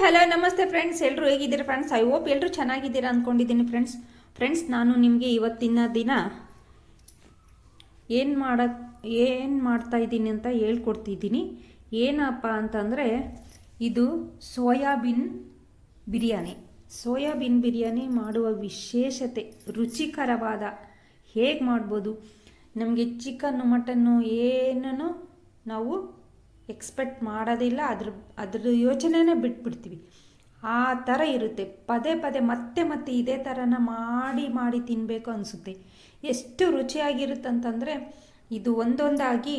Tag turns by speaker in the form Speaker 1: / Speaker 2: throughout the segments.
Speaker 1: Hello ನಮಸ್ತೆ friends ಎಲ್ಲರೂ ಹೇಗಿದ್ದೀರಾ ಫ್ರೆಂಡ್ಸ್ ಐ ಹೋಪ್ ಎಲ್ಲರೂ ಚೆನ್ನಾಗಿದ್ದೀರಾ ಅಂದ್ಕೊಂಡಿದ್ದೀನಿ ಫ್ರೆಂಡ್ಸ್ ಫ್ರೆಂಡ್ಸ್ ನಾನು ನಿಮಗೆ ಇವತ್ತಿನ ದಿನ ಏನು ಮಾಡ, ಏನು ಮಾಡ್ತಾ ಇದ್ದೀನಿ ಅಂತ ಹೇಳ್ಕೊಡ್ತಿದ್ದೀನಿ. ಏನಪ್ಪ ಅಂತಂದರೆ, ಇದು ಸೋಯಾಬೀನ್ ಬಿರಿಯಾನಿ. ಸೋಯಾಬೀನ್ ಬಿರಿಯಾನಿ ಮಾಡುವ ವಿಶೇಷತೆ, ರುಚಿಕರವಾದ ಹೇಗೆ ಮಾಡ್ಬೋದು? ನಮಗೆ ಚಿಕನ್ನು, ಮಟನ್ನು ಏನೂ ನಾವು ಎಕ್ಸ್ಪೆಕ್ಟ್ ಮಾಡೋದಿಲ್ಲ, ಅದ್ರ ಅದ್ರ ಯೋಚನೆನೇ ಬಿಟ್ಬಿಡ್ತೀವಿ. ಆ ಥರ ಇರುತ್ತೆ. ಪದೇ ಪದೇ ಮತ್ತೆ ಮತ್ತೆ ಇದೇ ಥರನ ಮಾಡಿ ಮಾಡಿ ತಿನ್ನಬೇಕು ಅನಿಸುತ್ತೆ. ಎಷ್ಟು ರುಚಿಯಾಗಿರುತ್ತಂತಂದರೆ ಇದು ಒಂದೊಂದಾಗಿ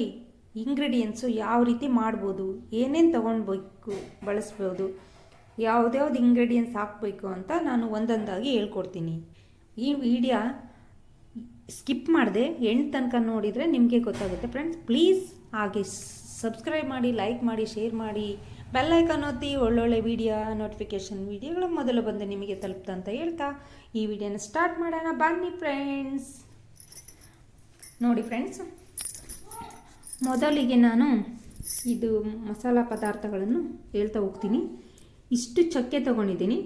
Speaker 1: ಇಂಗ್ರೀಡಿಯೆಂಟ್ಸು ಯಾವ ರೀತಿ ಮಾಡ್ಬೋದು, ಏನೇನು ತೊಗೊಳ್ಬೇಕು ಬಳಸ್ಬೋದು, ಯಾವ್ದ್ಯಾವ್ದು ಇಂಗ್ರೀಡಿಯೆಂಟ್ಸ್ ಹಾಕಬೇಕು ಅಂತ ನಾನು ಒಂದೊಂದಾಗಿ ಹೇಳ್ಕೊಡ್ತೀನಿ. ಈ ವಿಡಿಯೋ ಸ್ಕಿಪ್ ಮಾಡಿದೆ, ಎಂಟು ತನಕ ನೋಡಿದರೆ ನಿಮಗೆ ಗೊತ್ತಾಗುತ್ತೆ. ಫ್ರೆಂಡ್ಸ್ ಪ್ಲೀಸ್ ಹಾಗೆ ಸಬ್ಸ್ಕ್ರೈಬ್ ಮಾಡಿ ಲೈಕ್ ಮಾಡಿ ಶೇರ್ ಮಾಡಿ ಬೆಲ್ಲೈಕನ್ ಒತ್ತಿ ಒಳ್ಳೊಳ್ಳೆ ವಿಡಿಯೋ ನೋಟಿಫಿಕೇಷನ್ ವಿಡಿಯೋಗಳು ಮೊದಲು ಬಂದು ನಿಮಗೆ ತಲುಪ್ತಂತ ಹೇಳ್ತಾ ಈ ವಿಡಿಯೋನ ಸ್ಟಾರ್ಟ್ ಮಾಡೋಣ. ಬನ್ನಿ ಫ್ರೆಂಡ್ಸ್ ನೋಡಿ ಫ್ರೆಂಡ್ಸ್ ಮೊದಲಿಗೆ ನಾನು ಇದು ಮಸಾಲ ಪದಾರ್ಥಗಳನ್ನು ಹೇಳ್ತಾ ಹೋಗ್ತೀನಿ. ಇಷ್ಟು ಚಕ್ಕೆ ತಗೊಂಡಿದ್ದೀನಿ.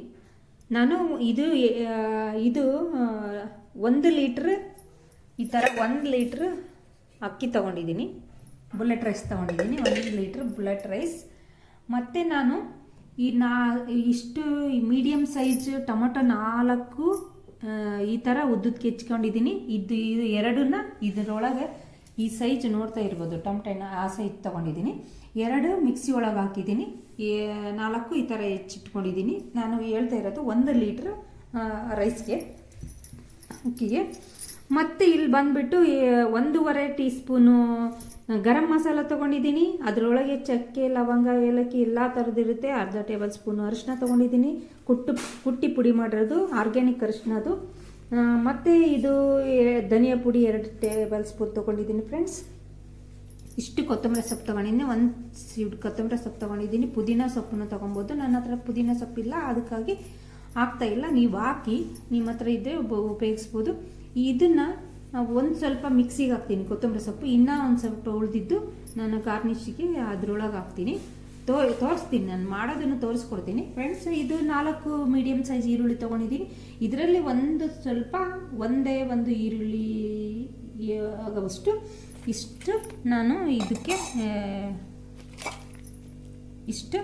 Speaker 1: ನಾನು ಇದು ಇದು ಒಂದು ಲೀಟ್ರ್ ಈ ಥರ ಒಂದು ಲೀಟ್ರ್ ಅಕ್ಕಿ ತೊಗೊಂಡಿದ್ದೀನಿ. ಬುಲೆಟ್ ರೈಸ್ ತೊಗೊಂಡಿದ್ದೀನಿ, ಒಂದು ಲೀಟ್ರ್ ಬುಲೆಟ್ ರೈಸ್ ಮತ್ತು ನಾನು ಈ ನಾ, ಇಷ್ಟು ಮೀಡಿಯಮ್ ಸೈಜ್ ಟೊಮೊಟೊ ನಾಲ್ಕು ಈ ಥರ ಉದ್ದಕ್ಕೆ ಹೆಚ್ಕೊಂಡಿದ್ದೀನಿ. ಇದು ಇದು ಎರಡನ್ನ ಇದರೊಳಗೆ ಈ ಸೈಜ್ ನೋಡ್ತಾ ಇರ್ಬೋದು, ಟೊಮಟೊನ ಆ ಸೈಜ್ ತೊಗೊಂಡಿದ್ದೀನಿ. ಎರಡು ಮಿಕ್ಸಿ ಒಳಗೆ ಹಾಕಿದ್ದೀನಿ. ನಾಲ್ಕು ಈ ಥರ ಹೆಚ್ಚಿಟ್ಕೊಂಡಿದ್ದೀನಿ. ನಾನು ಹೇಳ್ತಾ ಇರೋದು ಒಂದು ಲೀಟ್ರ್ ರೈಸ್ಗೆ ಅಕ್ಕಿಗೆ ಮತ್ತು ಇಲ್ಲಿ ಬಂದುಬಿಟ್ಟು ಒಂದೂವರೆ ಟೀ ಸ್ಪೂನು ಗರಂ ಮಸಾಲ ತೊಗೊಂಡಿದ್ದೀನಿ. ಅದರೊಳಗೆ ಚಕ್ಕೆ, ಲವಂಗ, ಏಲಕ್ಕಿ ಎಲ್ಲ ಥರದ್ದಿರುತ್ತೆ ಅರ್ಧ ಟೇಬಲ್ ಸ್ಪೂನು ಅರಿಶಿನ ತೊಗೊಂಡಿದ್ದೀನಿ. ಕುಟ್ಟು, ಕುಟ್ಟಿ ಪುಡಿ ಮಾಡಿರೋದು, ಆರ್ಗ್ಯಾನಿಕ್ ಅರಿಶಿನ ಅದು. ಮತ್ತು ಇದು ಧನಿಯಾ ಪುಡಿ ಎರಡು ಟೇಬಲ್ ಸ್ಪೂನ್ ತೊಗೊಂಡಿದ್ದೀನಿ ಫ್ರೆಂಡ್ಸ್. ಇಷ್ಟು ಕೊತ್ತಂಬರಿ ಸೊಪ್ಪು ತೊಗೊಂಡಿದ್ದೀನಿ. ಒಂದು ಸೀಡ್ ಕೊತ್ತಂಬರಿ ಸೊಪ್ಪು ತೊಗೊಂಡಿದ್ದೀನಿ. ಪುದೀನ ಸೊಪ್ಪನ್ನು ತೊಗೊಬೋದು. ನನ್ನ ಹತ್ರ ಪುದೀನ ಸೊಪ್ಪಿಲ್ಲ ಅದಕ್ಕಾಗಿ ಹಾಕ್ತಾ ಇಲ್ಲ. ನೀವು ಹಾಕಿ, ನಿಮ್ಮ ಹತ್ರ ಇದ್ದರೆ ಉಪ- ಉಪಯೋಗಿಸ್ಬೋದು. ಇದನ್ನು ಒಂದು ಸ್ವಲ್ಪ ಮಿಕ್ಸಿಗೆ ಹಾಕ್ತೀನಿ, ಕೊತ್ತಂಬರಿ ಸೊಪ್ಪು. ಇನ್ನೂ ಒಂದು ಸ್ವಲ್ಪ ಉಳಿದಿದ್ದು ನಾನು ಗಾರ್ನಿಷಿಗೆ ಅದ್ರೊಳಗೆ ಹಾಕ್ತೀನಿ. ತೋ, ತೋರಿಸ್ತೀನಿ ನಾನು, ಮಾಡೋದನ್ನು ತೋರಿಸ್ಕೊಡ್ತೀನಿ. ಫ್ರೆಂಡ್ಸ್ ಇದು ನಾಲ್ಕು ಮೀಡಿಯಮ್ ಸೈಜ್ ಈರುಳ್ಳಿ ತೊಗೊಂಡಿದ್ದೀನಿ ಇದರಲ್ಲಿ ಒಂದು ಸ್ವಲ್ಪ, ಒಂದೇ ಒಂದು ಈರುಳ್ಳಿ ಆಗುವಷ್ಟು ಇಷ್ಟು ನಾನು ಇದಕ್ಕೆ ಇಷ್ಟು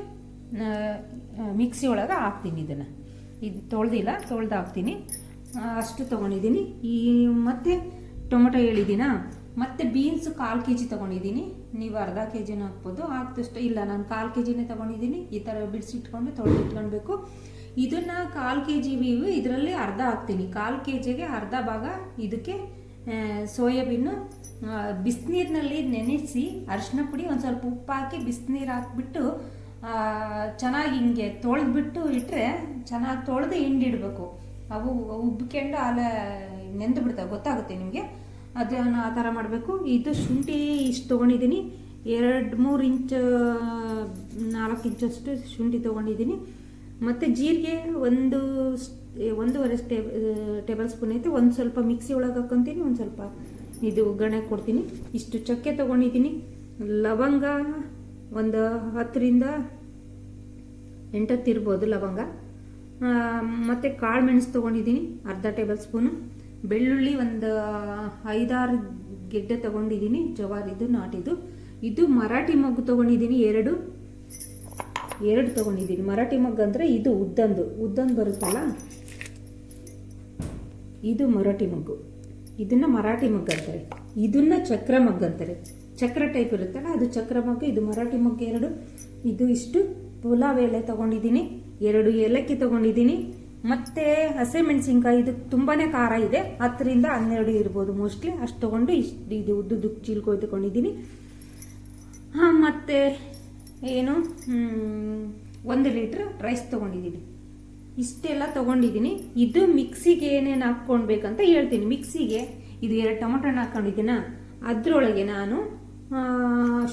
Speaker 1: ಮಿಕ್ಸಿ ಒಳಗೆ ಹಾಕ್ತೀನಿ ಇದನ್ನು. ಇದು ತೊಳೆದಿಲ್ಲ ತೊಳೆದು ಹಾಕ್ತೀನಿ ಅಷ್ಟು ತೊಗೊಂಡಿದ್ದೀನಿ. ಈ ಮತ್ತೆ ಟೊಮೊಟೊ ಹೇಳಿದ್ದೀನಾ? ಮತ್ತು ಬೀನ್ಸು ಕಾಲು ಕೆ ಜಿ ತೊಗೊಂಡಿದ್ದೀನಿ. ನೀವು ಅರ್ಧ ಕೆ ಜಿನೂ ಹಾಕ್ಬೋದು. ಹಾಕ್ದಷ್ಟು ಇಲ್ಲ, ನಾನು ಕಾಲು ಕೆ ಜಿನೇ ತೊಗೊಂಡಿದ್ದೀನಿ. ಈ ಥರ ಬಿಡಿಸಿಟ್ಕೊಂಡು ತೊಳೆದು ಇಟ್ಕೊಳ್ಬೇಕು ಇದನ್ನು ಕಾಲು ಕೆ ಜಿ ವಿವು, ಇದರಲ್ಲಿ ಅರ್ಧ ಹಾಕ್ತೀನಿ. ಕಾಲು ಕೆ ಜಿಗೆ ಅರ್ಧ ಭಾಗ ಇದಕ್ಕೆ ಸೋಯಾಬೀನು ಬಿಸಿನೀರಿನಲ್ಲಿ ನೆನೆಸಿ ಅರಿಶಿನ ಪುಡಿ ಒಂದು ಸ್ವಲ್ಪ ಉಪ್ಪು ಹಾಕಿ ಬಿಸಿನೀರು ಹಾಕ್ಬಿಟ್ಟು ಚೆನ್ನಾಗಿ ಹಿಂಗೆ ತೊಳೆದ್ಬಿಟ್ಟು ಇಟ್ಟರೆ ಚೆನ್ನಾಗಿ ತೊಳೆದು ಹಿಂಡಿಡ್ಬೇಕು. ಅವು ಉಬ್ಬಿಕೊಂಡು ಅಲ್ಲ ನೆಂದು ಬಿಡ್ತಾವೆ, ಗೊತ್ತಾಗುತ್ತೆ ನಿಮಗೆ? ಅದನ್ನು ಆ ಥರ ಮಾಡಬೇಕು. ಇದು ಶುಂಠಿ ಇಷ್ಟು ತೊಗೊಂಡಿದ್ದೀನಿ. ಎರಡು, ಮೂರು ಇಂಚು, ನಾಲ್ಕು ಇಂಚಷ್ಟು ಶುಂಠಿ ತೊಗೊಂಡಿದ್ದೀನಿ. ಮತ್ತು ಜೀರಿಗೆ ಒಂದು ಒಂದೂವರೆ ಟೇ ಟೇಬಲ್ ಸ್ಪೂನ್ ಐತೆ. ಒಂದು ಸ್ವಲ್ಪ ಮಿಕ್ಸಿ ಒಳಗೆ ಹಾಕ್ಕೊತೀನಿ ಒಂದು ಸ್ವಲ್ಪ ಇದು ಒಗ್ಗರಣೆ ಕೊಡ್ತೀನಿ. ಇಷ್ಟು ಚಕ್ಕೆ ತೊಗೊಂಡಿದ್ದೀನಿ. ಲವಂಗ ಒಂದು ಹತ್ತರಿಂದ ಎಂಟತ್ತು ಇರ್ಬೋದು ಲವಂಗ. ಮತ್ತು ಕಾಳು ಮೆಣಸು ತೊಗೊಂಡಿದ್ದೀನಿ, ಅರ್ಧ ಟೇಬಲ್ ಸ್ಪೂನು. ಬೆಳ್ಳುಳ್ಳಿ ಒಂದು ಐದಾರು ಗೆಡ್ಡೆ ತೊಗೊಂಡಿದ್ದೀನಿ, ಜವಾರಿದು, ನಾಟಿದು. ಇದು ಮರಾಠಿ ಮಗ್ಗು ತೊಗೊಂಡಿದ್ದೀನಿ, ಎರಡು. ಎರಡು ತೊಗೊಂಡಿದ್ದೀನಿ. ಮರಾಠಿ ಮಗ್ಗು ಅಂದರೆ ಇದು ಉದ್ದಂದು. ಉದ್ದಂದು ಬರುತ್ತಲ್ಲ? ಇದು ಮರಾಠಿ ಮಗ್ಗು. ಇದನ್ನು ಮರಾಠಿ ಮಗ್ಗು ಅಂತಾರೆ. ಇದನ್ನ ಚಕ್ರ ಮಗ್ಗು ಅಂತಾರೆ. ಚಕ್ರ ಟೈಪ್ ಇರುತ್ತಲ್ಲ, ಅದು ಚಕ್ರ ಮಗ್ಗು, ಇದು ಮರಾಠಿ ಮಗ್ಗು ಎರಡು. ಇದು ಇಷ್ಟು. ಪುಲಾವ್ ಎಲೆ ತೊಗೊಂಡಿದ್ದೀನಿ. ಎರಡು ಏಲಕ್ಕಿ ತೊಗೊಂಡಿದ್ದೀನಿ. ಮತ್ತು ಹಸಿಮೆಣಸಿನ್ಕಾಯಿ ಇದು ತುಂಬಾನೇ ಖಾರ ಇದೆ. ಹತ್ತರಿಂದ ಹನ್ನೆರಡು ಇರ್ಬೋದು ಮೋಸ್ಟ್ಲಿ ಅಷ್ಟು ತೊಗೊಂಡು ಇಷ್ಟು ಇದು ಉದ್ದು ಚೀಲ್ಕೋಯ್ ತಗೊಂಡಿದ್ದೀನಿ. ಹಾಂ, ಮತ್ತು ಏನು? ಒಂದು ಲೀಟ್ರ್ ರೈಸ್ ತೊಗೊಂಡಿದ್ದೀನಿ. ಇಷ್ಟೆಲ್ಲ ತೊಗೊಂಡಿದ್ದೀನಿ. ಇದು ಮಿಕ್ಸಿಗೆ ಏನೇನು ಹಾಕ್ಕೊಳ್ಬೇಕಂತ ಹೇಳ್ತೀನಿ. ಮಿಕ್ಸಿಗೆ ಇದು ಎರಡು ಟೊಮೊಟೊನ ಹಾಕ್ಕೊಂಡಿದ್ದೀನ ಅದರೊಳಗೆ ನಾನು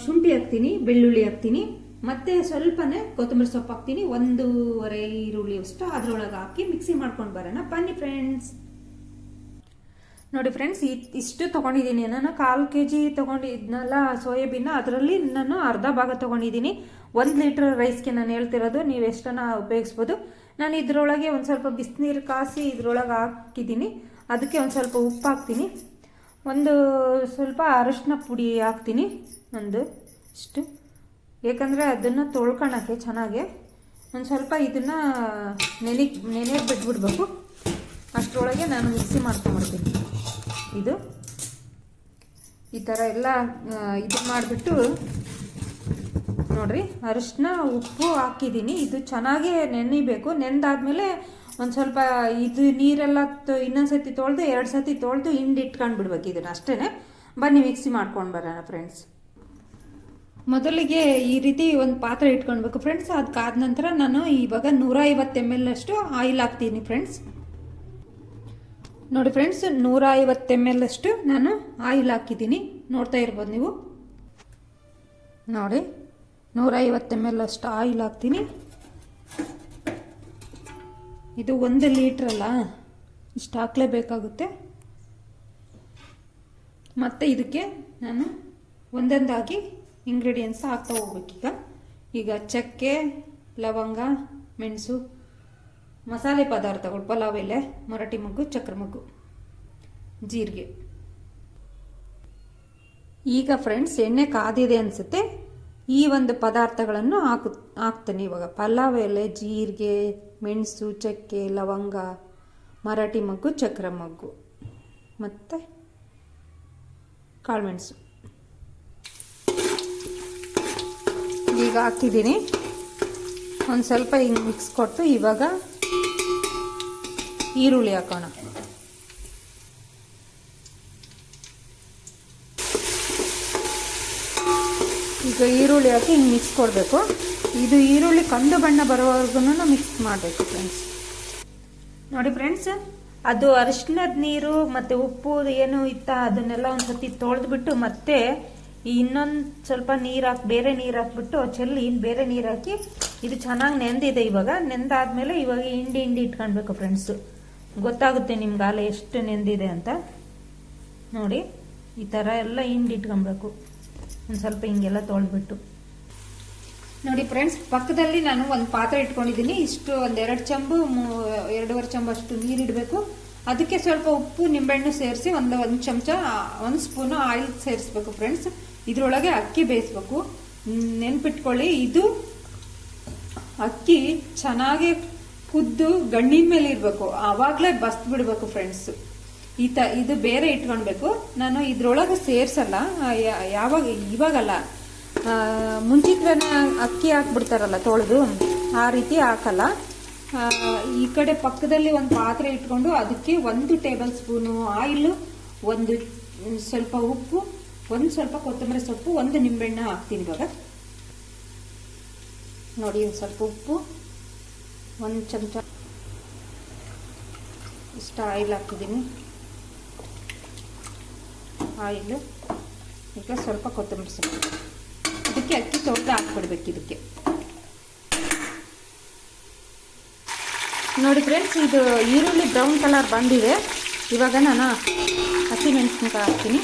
Speaker 1: ಶುಂಠಿ ಹಾಕ್ತೀನಿ, ಬೆಳ್ಳುಳ್ಳಿ ಹಾಕ್ತೀನಿ. ಮತ್ತು ಸ್ವಲ್ಪನೇ ಕೊತ್ತಂಬರಿ ಸೊಪ್ಪು ಹಾಕ್ತೀನಿ. ಒಂದೂವರೆ ಈರುಳ್ಳಿ ಅಷ್ಟು ಅದರೊಳಗೆ ಹಾಕಿ ಮಿಕ್ಸಿ ಮಾಡ್ಕೊಂಡು ಬರೋಣ. ಬನ್ನಿ ಫ್ರೆಂಡ್ಸ್ ನೋಡಿ ಫ್ರೆಂಡ್ಸ್ ಇಷ್ಟು ತೊಗೊಂಡಿದ್ದೀನಿ. ನಾನು ಕಾಲು ಕೆ ಜಿ ತೊಗೊಂಡಿದ್ನಲ್ಲ ಸೋಯಾಬೀನ, ಅದರಲ್ಲಿ ನಾನು ಅರ್ಧ ಭಾಗ ತೊಗೊಂಡಿದ್ದೀನಿ. ಒಂದು ಲೀಟ್ರ್ ರೈಸ್ಗೆ ನಾನು ಹೇಳ್ತಿರೋದು. ನೀವು ಎಷ್ಟನ್ನ ಉಪಯೋಗಿಸ್ಬೋದು. ನಾನು ಇದರೊಳಗೆ ಒಂದು ಸ್ವಲ್ಪ ಬಿಸಿನೀರು ಕಾಸಿ ಇದರೊಳಗೆ ಹಾಕಿದ್ದೀನಿ. ಅದಕ್ಕೆ ಒಂದು ಸ್ವಲ್ಪ ಉಪ್ಪು ಹಾಕ್ತೀನಿ. ಒಂದು ಸ್ವಲ್ಪ ಅರಶಿನ ಪುಡಿ ಹಾಕ್ತೀನಿ. ಒಂದು, ಇಷ್ಟು. ಏಕೆಂದರೆ ಅದನ್ನು ತೊಳ್ಕೊಳಕ್ಕೆ ಚೆನ್ನಾಗೆ ಒಂದು ಸ್ವಲ್ಪ ಇದನ್ನು ನೆನೆ ನೆನೆ ಬಿಟ್ಬಿಡ್ಬೇಕು. ಅಷ್ಟರೊಳಗೆ ನಾನು ಮಿಕ್ಸಿ ಮಾಡ್ಕೊಂಬಿಡ್ತೀನಿ ಇದು. ಈ ಥರ ಎಲ್ಲ ಇದು ಮಾಡಿಬಿಟ್ಟು ನೋಡ್ರಿ ಅರಿಶಿನ ಉಪ್ಪು ಹಾಕಿದ್ದೀನಿ. ಇದು ಚೆನ್ನಾಗೇ ನೆನಿಬೇಕು. ನೆನೆದಾದ್ಮೇಲೆ ಒಂದು ಸ್ವಲ್ಪ ಇದು ನೀರೆಲ್ಲ ಇನ್ನೊಂದು ಸತಿ ತೊಳೆದು, ಎರಡು ಸತಿ ತೊಳೆದು ಹಿಂಡಿ ಇಟ್ಕೊಂಡು ಬಿಡ್ಬೇಕು ಇದನ್ನು ಅಷ್ಟೇ ಬನ್ನಿ ಮಿಕ್ಸಿ ಮಾಡ್ಕೊಂಡು ಬರೋಣ ಫ್ರೆಂಡ್ಸ್ ಮೊದಲಿಗೆ ಈ ರೀತಿ ಒಂದು ಪಾತ್ರೆ ಇಟ್ಕೊಳ್ಬೇಕು ಫ್ರೆಂಡ್ಸ್ ಅದಕ್ಕಾದ ನಂತರ ನಾನು ಇವಾಗ ನೂರ ಐವತ್ತು ಎಂ ಎಲ್ ಅಷ್ಟು ಆಯಿಲ್ ಹಾಕ್ತೀನಿ ಫ್ರೆಂಡ್ಸ್ ನೋಡಿ ಫ್ರೆಂಡ್ಸ್ ನೂರ ಐವತ್ತು ಎಂ ಎಲ್ ಅಷ್ಟು ನಾನು ಆಯಿಲ್ ಹಾಕಿದ್ದೀನಿ. ನೋಡ್ತಾ ಇರ್ಬೋದು ನೀವು. ನೋಡಿ ನೂರ ಐವತ್ತು ಎಂ ಎಲ್ ಅಷ್ಟು ಆಯಿಲ್ ಹಾಕ್ತೀನಿ. ಇದು ಒಂದು ಅಲ್ಲ, ಇಷ್ಟು ಹಾಕ್ಲೇಬೇಕಾಗುತ್ತೆ. ಮತ್ತು ಇದಕ್ಕೆ ನಾನು ಒಂದೊಂದಾಗಿ ಇಂಗ್ರೀಡಿಯೆಂಟ್ಸ್ ಹಾಕ್ತಾ ಹೋಗ್ಬೇಕೀಗ ಈಗ. ಚಕ್ಕೆ, ಲವಂಗ, ಮೆಣಸು, ಮಸಾಲೆ ಪದಾರ್ಥಗಳು ಪಲಾವ್, ಎಲೆ, ಮರಾಠಿ ಮಗ್ಗು, ಚಕ್ರ ಮಗ್ಗು, ಜೀರಿಗೆ. ಈಗ ಫ್ರೆಂಡ್ಸ್ ಎಣ್ಣೆ ಕಾದಿದೆ ಅನಿಸುತ್ತೆ. ಈ ಒಂದು ಪದಾರ್ಥಗಳನ್ನು ಹಾಕು, ಹಾಕ್ತೇನೆ ಇವಾಗ. ಪಲಾವ್, ಎಲೆ, ಜೀರಿಗೆ, ಮೆಣಸು, ಚಕ್ಕೆ, ಲವಂಗ, ಮರಾಠಿ ಮಗ್ಗು, ಚಕ್ರ ಮಗ್ಗು. ಮತ್ತು ಕಾಳುಮೆಣಸು ಈಗ ಹಾಕಿದ್ದೀನಿ ಒಂದು ಸ್ವಲ್ಪ ಹಿಂಗೆ ಮಿಕ್ಸ್ ಕೊಟ್ಟು ಇವಾಗ ಈರುಳ್ಳಿ ಹಾಕೋಣ. ಈಗ ಈರುಳ್ಳಿ ಹಾಕಿ ಹಿಂಗೆ ಮಿಕ್ಸ್ ಕೊಡಬೇಕು. ಇದು ಈರುಳ್ಳಿ ಕಂದು ಬಣ್ಣ ಬರೋವರೆಗೂ ಮಿಕ್ಸ್ ಮಾಡಬೇಕು ಫ್ರೆಂಡ್ಸ್ ನೋಡಿ ಫ್ರೆಂಡ್ಸ್ ಅದು ಅರಿಶಿನದ ನೀರು ಮತ್ತು ಉಪ್ಪು ಏನು ಇತ್ತ ಅದನ್ನೆಲ್ಲ ಒಂದು ತೊಳೆದ್ಬಿಟ್ಟು ಮತ್ತೆ ಇನ್ನೊಂದು ಸ್ವಲ್ಪ ನೀರು ಹಾಕಿ, ಬೇರೆ ನೀರು ಹಾಕ್ಬಿಟ್ಟು ಚೆಲ್ಲಿ ಬೇರೆ ನೀರು ಹಾಕಿ ಇದು ಚೆನ್ನಾಗಿ ನೆಂದಿದೆ ಇವಾಗ. ನೆಂದಾದ್ಮೇಲೆ ಇವಾಗ ಹಿಂಡಿ ಹಿಂಡಿ ಇಟ್ಕೊಳ್ಬೇಕು ಫ್ರೆಂಡ್ಸು ಗೊತ್ತಾಗುತ್ತೆ ನಿಮ್ಗೆ ಆಲೆ ಎಷ್ಟು ನೆಂದಿದೆ ಅಂತ. ನೋಡಿ, ಈ ಥರ ಎಲ್ಲ ಹಿಂಡಿ ಇಟ್ಕೊಳ್ಬೇಕು ಒಂದು ಸ್ವಲ್ಪ ಹಿಂಗೆಲ್ಲ ತೊಳೆದ್ಬಿಟ್ಟು. ನೋಡಿ ಫ್ರೆಂಡ್ಸ್ ಪಕ್ಕದಲ್ಲಿ ನಾನು ಒಂದು ಪಾತ್ರೆ ಇಟ್ಕೊಂಡಿದ್ದೀನಿ ಇಷ್ಟು ಒಂದೆರಡು ಚಂಬು, ಮೂ- ಎರಡೂವರೆ ಚಂಬು ಅಷ್ಟು ನೀರಿಡಬೇಕು ಅದಕ್ಕೆ ಸ್ವಲ್ಪ ಉಪ್ಪು, ನಿಂಬೆಹಣ್ಣು ಸೇರಿಸಿ ಒಂದು ಒಂದು ಚಮಚ ಒಂದು ಸ್ಪೂನು ಆಯಿಲ್ ಸೇರಿಸ್ಬೇಕು ಫ್ರೆಂಡ್ಸ್ ಇದ್ರೊಳಗೆ ಅಕ್ಕಿ ಬೇಯಿಸ್ಬೇಕು. ನೆನ್ಪಿಟ್ಕೊಳ್ಳಿ, ಇದು ಅಕ್ಕಿ ಚೆನ್ನಾಗಿ ಕುದ್ದು ಗಣ್ಣಿನ ಮೇಲೆ ಇರಬೇಕು. ಆವಾಗಲೇ ಬಸ್ತ್ ಬಿಡಬೇಕು ಫ್ರೆಂಡ್ಸ್ ಈ ತ, ಇದು ಬೇರೆ ಇಟ್ಕೊಳ್ಬೇಕು ನಾನು ಇದ್ರೊಳಗೆ ಸೇರ್ಸಲ್ಲ. ಯಾವಾಗ, ಇವಾಗಲ್ಲ. ಮುಂಚಿತವೇ ಅಕ್ಕಿ ಹಾಕ್ಬಿಡ್ತಾರಲ್ಲ ತೊಳೆದು, ಆ ರೀತಿ ಹಾಕಲ್ಲ. ಈ ಕಡೆ ಪಕ್ಕದಲ್ಲಿ ಒಂದು ಪಾತ್ರೆ ಇಟ್ಕೊಂಡು ಅದಕ್ಕೆ ಒಂದು ಟೇಬಲ್ ಸ್ಪೂನು ಆಯಿಲು, ಒಂದು ಸ್ವಲ್ಪ ಉಪ್ಪು ಒಂದು ಸ್ವಲ್ಪ ಕೊತ್ತಂಬರಿ ಸೊಪ್ಪು, ಒಂದು ನಿಂಬೆಹಣ್ಣು ಹಾಕ್ತೀನಿ ಇವಾಗ. ನೋಡಿ, ಒಂದು ಸ್ವಲ್ಪ ಉಪ್ಪು, ಒಂದು ಚಮಚ ಇಷ್ಟ ಆಯಿಲ್ ಹಾಕಿದ್ದೀನಿ ಆಯಿಲು, ಈಗ ಸ್ವಲ್ಪ ಕೊತ್ತಂಬರಿ ಸೊಪ್ಪು. ಇದಕ್ಕೆ ಅಕ್ಕಿ ತೊಟ್ಟ ಹಾಕ್ಬಿಡ್ಬೇಕು ಇದಕ್ಕೆ. ನೋಡಿ ಫ್ರೆಂಡ್ಸ್ ಇದು ಈರುಳ್ಳಿ ಬ್ರೌನ್ ಕಲರ್ ಬಂದಿದೆ. ಇವಾಗ ನಾನು ಹಸಿಮೆಣಸಿನ್ಕಾಯಿ ಹಾಕ್ತೀನಿ.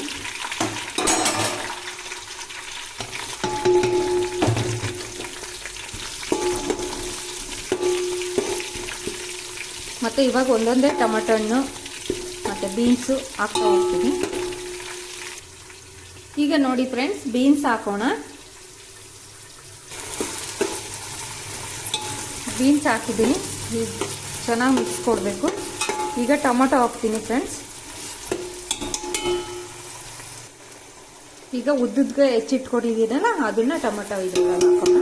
Speaker 1: ಮತ್ತು ಇವಾಗ ಒಂದೊಂದೇ ಟೊಮೆಟೊ ಹಣ್ಣು ಮತ್ತು ಬೀನ್ಸು ಹಾಕ್ತಾ ಹೋಗ್ತೀನಿ. ಈಗ ನೋಡಿ ಫ್ರೆಂಡ್ಸ್, ಬೀನ್ಸ್ ಹಾಕೋಣ. ಬೀನ್ಸ್ ಹಾಕಿದ್ದೀನಿ. ಚೆನ್ನಾಗಿ ಮಿಕ್ಸ್ ಕೊಡಬೇಕು. ಈಗ ಟೊಮೊಟೊ ಹಾಕ್ತೀನಿ ಫ್ರೆಂಡ್ಸ್. ಈಗ ಉದ್ದುದ್ಗೆ ಹೆಚ್ಚಿಟ್ಕೊಂಡಿದ್ದೀನಲ್ಲ, ಅದನ್ನು ಟೊಮೊಟೊ ಇದ್ರೆ ಹಾಕೋಣ.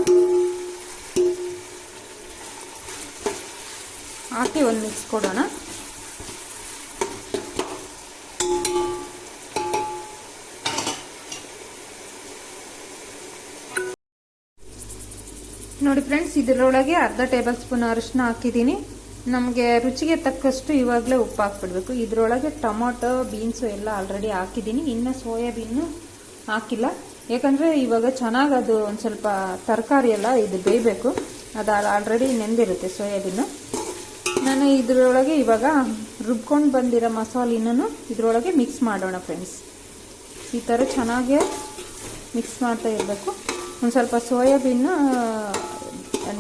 Speaker 1: ಹಾಕಿ ಒಂದು ಮಿಕ್ಸ್ ಕೊಡೋಣ. ನೋಡಿ ಫ್ರೆಂಡ್ಸ್, ಇದರೊಳಗೆ ಅರ್ಧ ಟೇಬಲ್ ಸ್ಪೂನ್ ಅರಿಶಿನ ಹಾಕಿದ್ದೀನಿ. ನಮಗೆ ರುಚಿಗೆ ತಕ್ಕಷ್ಟು ಇವಾಗಲೇ ಉಪ್ಪು ಹಾಕ್ಬಿಡ್ಬೇಕು. ಇದರೊಳಗೆ ಟೊಮೊಟೊ, ಬೀನ್ಸು ಎಲ್ಲ ಆಲ್ರೆಡಿ ಹಾಕಿದ್ದೀನಿ. ಇನ್ನು ಸೋಯಾಬೀನು ಹಾಕಿಲ್ಲ. ಯಾಕಂದರೆ ಇವಾಗ ಚೆನ್ನಾಗಿ ಅದು ಒಂದು ಸ್ವಲ್ಪ ತರಕಾರಿ ಎಲ್ಲ ಇದು ಬೇಯಬೇಕು. ಅದು ಆಲ್ರೆಡಿ ನೆಂದಿರುತ್ತೆ ಸೋಯಾಬೀನು. ನಾನು ಇದರೊಳಗೆ ಇವಾಗ ರುಬ್ಕೊಂಡು ಬಂದಿರೋ ಮಸಾಲಿನೂ ಇದರೊಳಗೆ ಮಿಕ್ಸ್ ಮಾಡೋಣ ಫ್ರೆಂಡ್ಸ್ ಈ ಥರ ಚೆನ್ನಾಗೆ ಮಿಕ್ಸ್ ಮಾಡ್ತಾ ಇರಬೇಕು. ಒಂದು ಸ್ವಲ್ಪ ಸೋಯಾಬೀನ್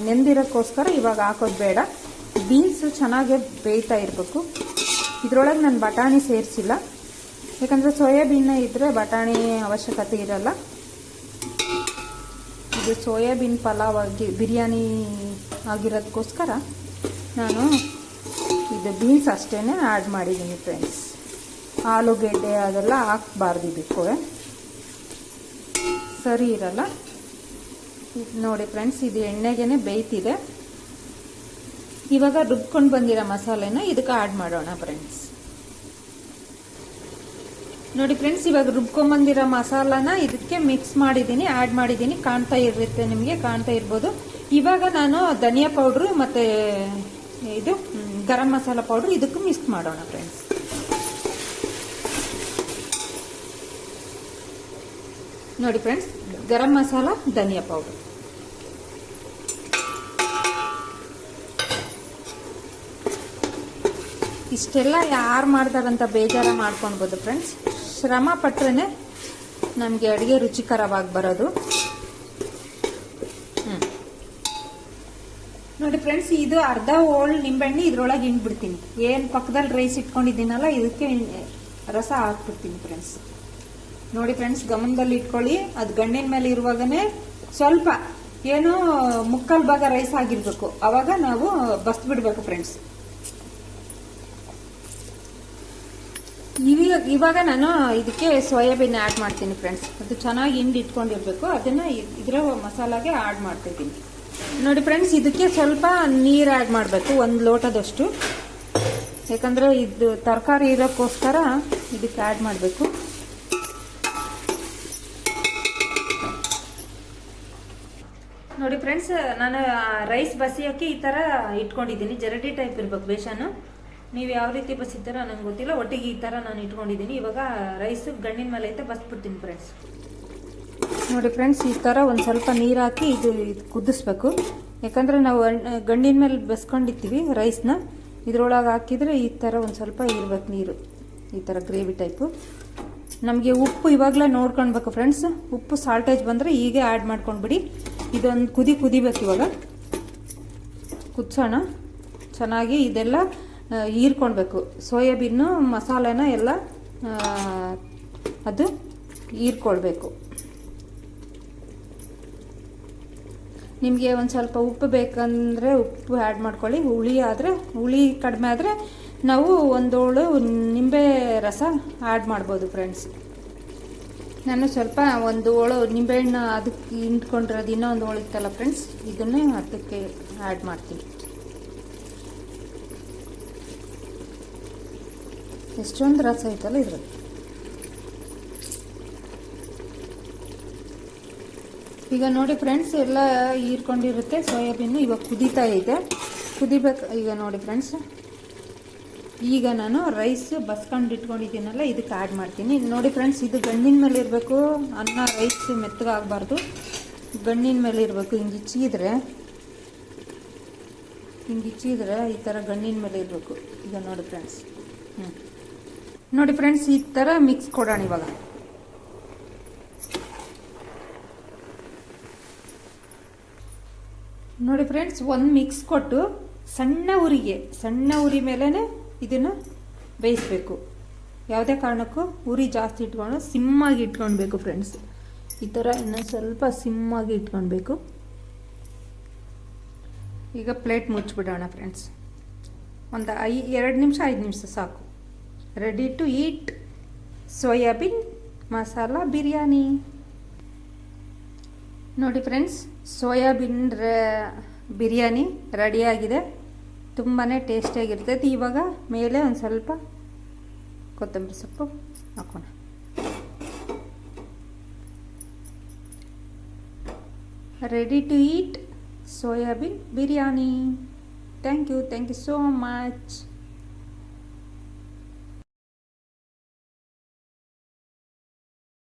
Speaker 1: ನೆಂದಿರೋಕ್ಕೋಸ್ಕರ ಇವಾಗ ಹಾಕೋದು ಬೇಡ. ಬೀನ್ಸು ಚೆನ್ನಾಗೆ ಬೇಯ್ತಾ ಇರಬೇಕು. ಇದರೊಳಗೆ ನಾನು ಬಟಾಣಿ ಸೇರಿಸಿಲ್ಲ. ಯಾಕಂದರೆ ಸೋಯಾಬೀನ್ ಇದ್ದರೆ ಬಟಾಣಿ ಅವಶ್ಯಕತೆ ಇರಲ್ಲ. ಇದು ಸೋಯಾಬೀನ್ ಪಲಾವ್ ಆಗಿ, ಬಿರಿಯಾನಿ ಆಗಿರೋದಕ್ಕೋಸ್ಕರ ನಾನು ಇದು ಬೀನ್ಸ್ ಅಷ್ಟೇ ಆ್ಯಡ್ ಮಾಡಿದ್ದೀನಿ ಫ್ರೆಂಡ್ಸ್ ಆಲೂಗೆಡ್ಡೆ ಅದೆಲ್ಲ ಹಾಕ್ಬಾರ್ದು ಇದಕ್ಕೂ. ಸರಿ ಇರಲ್ಲ? ನೋಡಿ ಫ್ರೆಂಡ್ಸ್ ಇದು ಎಣ್ಣೆಗೆ ಬೇಯ್ತಿದೆ. ಇವಾಗ ರುಬ್ಕೊಂಡು ಬಂದಿರೋ ಮಸಾಲೆನ ಇದಕ್ಕೆ ಆ್ಯಡ್ ಮಾಡೋಣ ಫ್ರೆಂಡ್ಸ್ ನೋಡಿ ಫ್ರೆಂಡ್ಸ್ ಇವಾಗ ರುಬ್ಕೊಂಬಂದಿರೋ ಮಸಾಲಾನ ಇದಕ್ಕೆ ಮಿಕ್ಸ್ ಮಾಡಿದ್ದೀನಿ ಆ್ಯಡ್ ಮಾಡಿದ್ದೀನಿ. ಕಾಣ್ತಾ ಇರುತ್ತೆ ನಿಮಗೆ, ಕಾಣ್ತಾ ಇರ್ಬೋದು. ಇವಾಗ ನಾನು ಧನಿಯಾ ಪೌಡ್ರು ಮತ್ತು ಇದು ಗರಂ ಮಸಾಲ ಪೌಡ್ರ್ ಇದಕ್ಕೂ ಮಿಕ್ಸ್ ಮಾಡೋಣ ಫ್ರೆಂಡ್ಸ್ ನೋಡಿ ಫ್ರೆಂಡ್ಸ್ ಗರಂ ಮಸಾಲ, ಧನಿಯಾ ಪೌಡರ್ ಇಷ್ಟೆಲ್ಲ ಯಾರು ಮಾಡ್ತಾರಂತ ಬೇಜಾರ ಮಾಡ್ಕೊಳ್ಬೋದು ಫ್ರೆಂಡ್ಸ್ ಶ್ರಮ ಪಟ್ರೆ ನಮಗೆ ಅಡುಗೆ ರುಚಿಕರವಾಗಿ ಬರೋದು ಹ್ಮ್. ನೋಡಿ ಫ್ರೆಂಡ್ಸ್ ಇದು ಅರ್ಧ ಓಳ್ ನಿಂಬೆಹಣ್ಣು ಇದ್ರೊಳಗೆ ಹಿಂಡ್ಬಿಡ್ತೀನಿ. ಏನು ಪಕ್ಕದಲ್ಲಿ ರೈಸ್ ಇಟ್ಕೊಂಡಿದ್ದೀನಲ್ಲ, ಇದಕ್ಕೆ ರಸ ಹಾಕ್ಬಿಡ್ತೀನಿ ಫ್ರೆಂಡ್ಸ್ ನೋಡಿ ಫ್ರೆಂಡ್ಸ್ ಗಮನದಲ್ಲಿ ಇಟ್ಕೊಳ್ಳಿ. ಅದು ಗಂಡಿನ ಮೇಲೆ ಇರುವಾಗನೇ ಸ್ವಲ್ಪ ಏನು ಮುಕ್ಕಲ್ ಭಾಗ ರೈಸ್ ಆಗಿರ್ಬೇಕು. ಅವಾಗ ನಾವು ಬಸ್ ಬಿಡ್ಬೇಕು ಫ್ರೆಂಡ್ಸ್ ಇವಾಗ ಇವಾಗ ನಾನು ಇದಕ್ಕೆ ಸೋಯಾಬೀನ್ ಆ್ಯಡ್ ಮಾಡ್ತೀನಿ ಫ್ರೆಂಡ್ಸ್ ಅದು ಚೆನ್ನಾಗಿ ಹಿಂಡಿ ಇಟ್ಕೊಂಡಿರ್ಬೇಕು. ಅದನ್ನ ಇದರ ಮಸಾಲಾಗೆ ಆ್ಯಡ್ ಮಾಡ್ತಿದ್ದೀನಿ. ನೋಡಿ ಫ್ರೆಂಡ್ಸ್ ಇದಕ್ಕೆ ಸ್ವಲ್ಪ ನೀರು ಆ್ಯಡ್ ಮಾಡಬೇಕು, ಒಂದು ಲೋಟದಷ್ಟು. ಯಾಕಂದರೆ ಇದು ತರಕಾರಿ ಇರೋಕ್ಕೋಸ್ಕರ ಇದಕ್ಕೆ ಆ್ಯಡ್ ಮಾಡಬೇಕು. ನೋಡಿ ಫ್ರೆಂಡ್ಸ್ ನಾನು ರೈಸ್ ಬಸಿಯೋಕ್ಕೆ ಈ ಥರ ಇಟ್ಕೊಂಡಿದ್ದೀನಿ. ಜರಡಿ ಟೈಪ್ ಇರಬೇಕು ಬೇಷನು. ನೀವು ಯಾವ ರೀತಿ ಬಸಿತೀರ ನಂಗೆ ಗೊತ್ತಿಲ್ಲ. ಒಟ್ಟಿಗೆ ಈ ಥರ ನಾನು ಇಟ್ಕೊಂಡಿದ್ದೀನಿ. ಇವಾಗ ರೈಸು ಗಣ್ಣಿನ ಮೇಲೆ ಅಂತ ಬಸ್ಬಿಡ್ತೀನಿ ಫ್ರೆಂಡ್ಸ್ ನೋಡಿ ಫ್ರೆಂಡ್ಸ್ ಈ ಥರ ಒಂದು ಸ್ವಲ್ಪ ನೀರು ಹಾಕಿ ಇದು ಇದು ಕುದಿಸ್ಬೇಕು. ಯಾಕಂದರೆ ನಾವು ಗಂಡಿನ ಮೇಲೆ ಬೆಸ್ಕೊಂಡಿರ್ತೀವಿ ರೈಸ್ನ ಇದ್ರೊಳಗೆ ಹಾಕಿದರೆ ಈ ಥರ ಒಂದು ಸ್ವಲ್ಪ ಇರ್ಬೇಕು ನೀರು. ಈ ಥರ ಗ್ರೇವಿ ಟೈಪು ನಮಗೆ ಉಪ್ಪು ಇವಾಗಲೇ ನೋಡ್ಕೊಳ್ಬೇಕು ಫ್ರೆಂಡ್ಸ್ ಉಪ್ಪು ಸಾಲ್ಟೇಜ್ ಬಂದರೆ ಹೀಗೆ ಆ್ಯಡ್ ಮಾಡ್ಕೊಂಡ್ಬಿಡಿ. ಇದೊಂದು ಕುದಿ ಕುದಿಬೇಕು ಇವಾಗ. ಕುದಿಸೋಣ. ಚೆನ್ನಾಗಿ ಇದೆಲ್ಲ ಹೀರ್ಕೊಳ್ಬೇಕು ಸೋಯಾಬೀನು, ಮಸಾಲೆನ ಎಲ್ಲ ಅದು ಹೀರ್ಕೊಳ್ಬೇಕು. ನಿಮಗೆ ಒಂದು ಸ್ವಲ್ಪ ಉಪ್ಪು ಬೇಕಂದರೆ ಉಪ್ಪು ಆ್ಯಡ್ ಮಾಡ್ಕೊಳ್ಳಿ. ಹುಳಿ ಆದರೆ, ಹುಳಿ ಕಡಿಮೆ ಆದರೆ ನಾವು ಒಂದೋಳು ನಿಂಬೆ ರಸ ಆ್ಯಡ್ ಮಾಡ್ಬೋದು ಫ್ರೆಂಡ್ಸ್ ನಾನು ಸ್ವಲ್ಪ ಒಂದು ಓಳು ನಿಂಬೆಹಣ್ಣು ಅದಕ್ಕೆ ಹಿಂಡ್ಕೊಂಡಿರೋದು ಇನ್ನೂ ಒಂದು ಓಳು ಇತ್ತಲ್ಲ ಫ್ರೆಂಡ್ಸ್ ಇದನ್ನೇ ಅದಕ್ಕೆ ಆ್ಯಡ್ ಮಾಡ್ತೀನಿ. ಎಷ್ಟೊಂದು ರಸ ಐತಲ್ಲ ಇದ್ರಲ್ಲಿ? ಈಗ ನೋಡಿ ಫ್ರೆಂಡ್ಸ್ ಎಲ್ಲ ಹೀರ್ಕೊಂಡಿರುತ್ತೆ. ಸೋಯಾಬೀನು ಇವಾಗ ಕುದೀತಾ ಇದೆ. ಕುದಿಬೇಕು. ಈಗ ನೋಡಿ ಫ್ರೆಂಡ್ಸ್ ಈಗ ನಾನು ರೈಸ್ ಬಸ್ಕೊಂಡು ಇಟ್ಕೊಂಡಿದ್ದೀನಲ್ಲ, ಇದಕ್ಕೆ ಆ್ಯಡ್ ಮಾಡ್ತೀನಿ. ನೋಡಿ ಫ್ರೆಂಡ್ಸ್ ಇದು ಗಣ್ಣಿನ ಮೇಲೆ ಇರಬೇಕು. ಅನ್ನ ರೈಸ್ ಮೆತ್ತಗಾಗಬಾರ್ದು. ಗಣ್ಣಿನ ಮೇಲೆ ಇರಬೇಕು. ಹಿಂಗೆ ಇಚ್ಚಿದ್ರೆ ಹಿಂಗೆ ಇಚ್ಚಿದ್ರೆ ಈ ಥರ ಗಣ್ಣಿನ ಮೇಲೆ ಇರಬೇಕು. ಈಗ ನೋಡಿ ಫ್ರೆಂಡ್ಸ್ ಹ್ಞೂ ನೋಡಿ ಫ್ರೆಂಡ್ಸ್ ಈ ಥರ ಮಿಕ್ಸ್ ಕೊಡೋಣ ಇವಾಗ. ನೋಡಿ ಫ್ರೆಂಡ್ಸ್ ಒಂದು ಮಿಕ್ಸ್ ಕೊಟ್ಟು ಸಣ್ಣ ಉರಿಗೆ, ಸಣ್ಣ ಉರಿ ಮೇಲೇ ಇದನ್ನು ಬೇಯಿಸ್ಬೇಕು. ಯಾವುದೇ ಕಾರಣಕ್ಕೂ ಉರಿ ಜಾಸ್ತಿ ಇಟ್ಕೊಂಡು ಸಿಮ್ಮಾಗಿ ಇಟ್ಕೊಳ್ಬೇಕು ಫ್ರೆಂಡ್ಸ್ ಈ ಥರ ಇನ್ನೊಂದು ಸ್ವಲ್ಪ ಸಿಮ್ಮಾಗಿ ಇಟ್ಕೊಳ್ಬೇಕು. ಈಗ ಪ್ಲೇಟ್ ಮುಚ್ಚಿಬಿಡೋಣ ಫ್ರೆಂಡ್ಸ್ ಒಂದು ಐ, ಎರಡು ನಿಮಿಷ, ಐದು ನಿಮಿಷ ಸಾಕು. Ready to eat soybean masala biryani ನೋಡಿ ಫ್ರೆಂಡ್ಸ್ ಸೋಯಾಬೀನ್ ರ ಬಿರಿಯಾನಿ ರೆಡಿಯಾಗಿದೆ. ತುಂಬಾ ಟೇಸ್ಟಿಯಾಗಿರ್ತೈತಿ. ಇವಾಗ ಮೇಲೆ ಒಂದು ಸ್ವಲ್ಪ ಕೊತ್ತಂಬರಿ ಸೊಪ್ಪು ಹಾಕೋಣ. Ready to eat soybean biryani. Thank you thank you so much